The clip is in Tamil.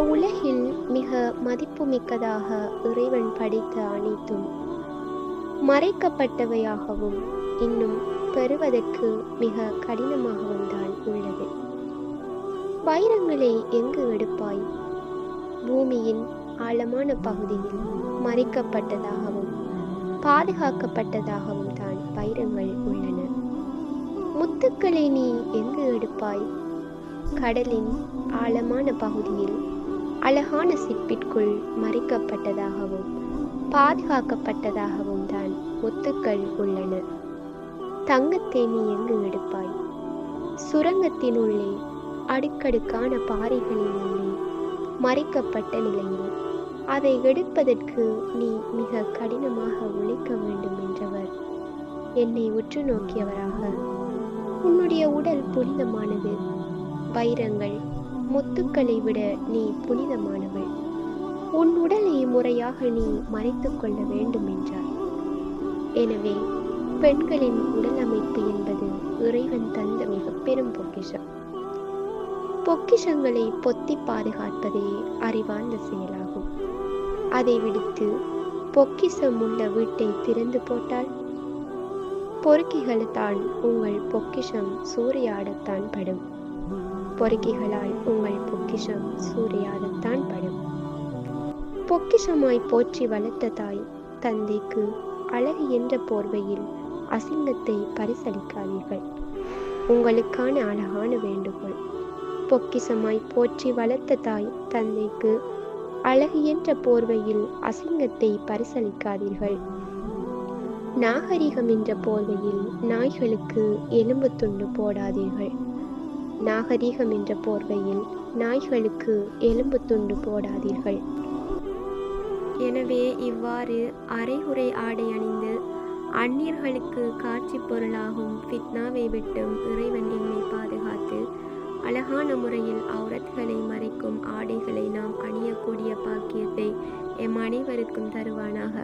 உலகில் மிக மதிப்புமிக்கதாக இறைவன் படைத்த அனைத்தும் மறைக்கப்பட்டவையாகவும் இன்னும் பெறுவதற்கு மிக கடினமாகவும் தான் உள்ளது. வைரங்களை எங்கு எடுப்பாய்? பூமியின் ஆழமான பகுதியில் மறைக்கப்பட்டதாகவும் பாதுகாக்கப்பட்டதாகவும் தான் வைரங்கள் உள்ளன. முத்துக்களை நீ எங்கு எடுப்பாய்? கடலின் ஆழமான பகுதியில் அழகான சிற்பிற்குள் மறைக்கப்பட்டதாகவும் பாதுகாக்கப்பட்டதாகவும் தான் முத்துக்கள் உள்ளன. தங்கத்தை நீ எங்கு எடுப்பாய்? சுரங்கத்தினுள்ளே அடுக்கடுக்கான பாறைகளின் உள்ளே மறைக்கப்பட்ட நிலையில் அதை எடுப்பதற்கு நீ மிக கடினமாக உழைக்க வேண்டும் என்றவர். என்னை உற்று நோக்கியவராக உன்னுடைய உடல் புனிதமானது. வைரங்கள் முத்துக்களை விட நீ புனிதமானவள். உன் உடலை முறையாக நீ மறைத்துக் கொள்ள வேண்டும் என்றார். எனவே பெண்களின் உடல் அமைப்பு என்பது இறைவன் தந்த மிக பெரும் பொக்கிஷம். பொக்கிஷங்களை பொத்தி பாதுகாப்பதே அறிவார்ந்த செயலாகும். அதை விடுத்து பொக்கிஷம் உள்ள வீட்டை திறந்து போட்டால் பொறுக்கிகளால் உங்கள் பொக்கிஷம் சூறையாடத்தான் படும். பொறுக்கிகளால் உங்கள் பொக்கிஷம் சூறையாடத்தான் படும். பொக்கிஷமாய் போற்றி வளர்த்த தாய் தந்தைக்கு அழகு என்ற போர்வையில் அசிங்கத்தை பரிசளிக்காதீர்கள். உங்களுக்கான அழகான வேண்டுகோள். பொக்கிஷமாய் போற்றி வளர்த்த தாய் தந்தைக்கு அழகு என்ற போர்வையில் அசிங்கத்தை பரிசளிக்காதீர்கள். நாகரிகம் என்ற போர்வையில் நாய்களுக்கு எலும்பு துண்டு போடாதீர்கள். நாகரிகம் என்ற போர்வையில் நாய்களுக்கு எலும்பு துண்டு போடாதீர்கள். எனவே இவ்வாறு அரைகுறை ஆடை அணிந்து அந்நியர்களுக்கு காட்சி பொருளாகும் ஃபித்னாவை விட்டும் இறைவன் எம்மை பாதுகாத்து அழகான முறையில் அவுரத்களை மறைக்கும் ஆடைகளை நாம் அணியக்கூடிய பாக்கியத்தை எம் அனைவருக்கும் தருவானாக.